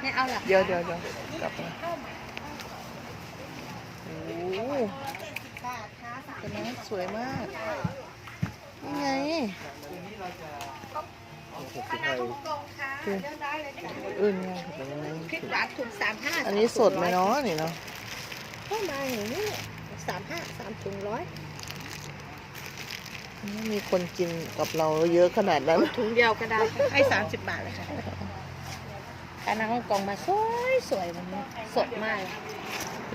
ไม่เอาหรอเดี๋ยวเดี๋ยวเดี๋ยวกลับมาโอ้โหเห็นไหมสวยมากนี่ไงคณะฮ่องกงค่ะเลือกได้เลยค่ะเออนี่ไงเห็นไหมพริกหวานถุงสามห้าอันนี้สดไหมเนาะนี่เนาะเข้ามาอย่างนี้สามห้าสามถุงร้อยไม่มีคนกินกับเราเยอะขนาดนั้นถุงเดียวก็ได้ค่ะให้สามสิบบาทเลยค่ะ คณะฮ่องกงมาสวยสวยวันนี้สดมากเลย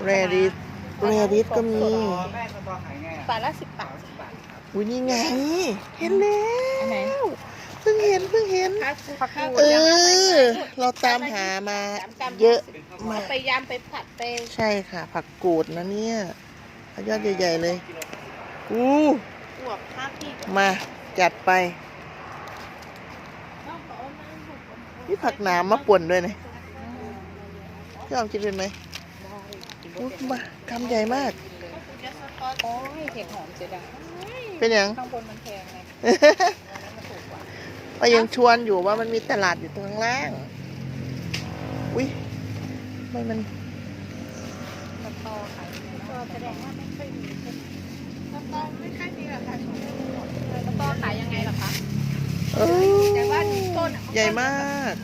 แรดิสแรดิสก็มีบาทละสิบบาทอุ้ยนี่ไง เห็นแล้อันไหนวเพิ่งเห็นเพิ่งเห็นผักกูดเอยังเอาไปอ เราตามหามาเยอะมาเอากไปยำไปผัดไปใช่ค่ะ ผักกูดนะเนี่ยเอายอดใหญ่ ๆ เลยอู้บวกข้าวพี่มาจัดไป นี่ผักหนามมาป่นด้วยนะพี่ออมกินเป็นไหมอู้มาคำใหญ่มาก โอ้ยเห็ดหอมเสียดายเป็นอย่างข้างบนมันแพงไงก็ยังชวนอยู่ว่ามันมีตลาดอยู่ตรงล่าง อุ้ยทำไมมันมะตอขายก็แสดงว่าไม่ค่อยมีมะตอไม่ค่อยมีหรอกค่ะมะตอขายยังไงล่ะคะ เออแต่ว่าต้น ใหญ่มาก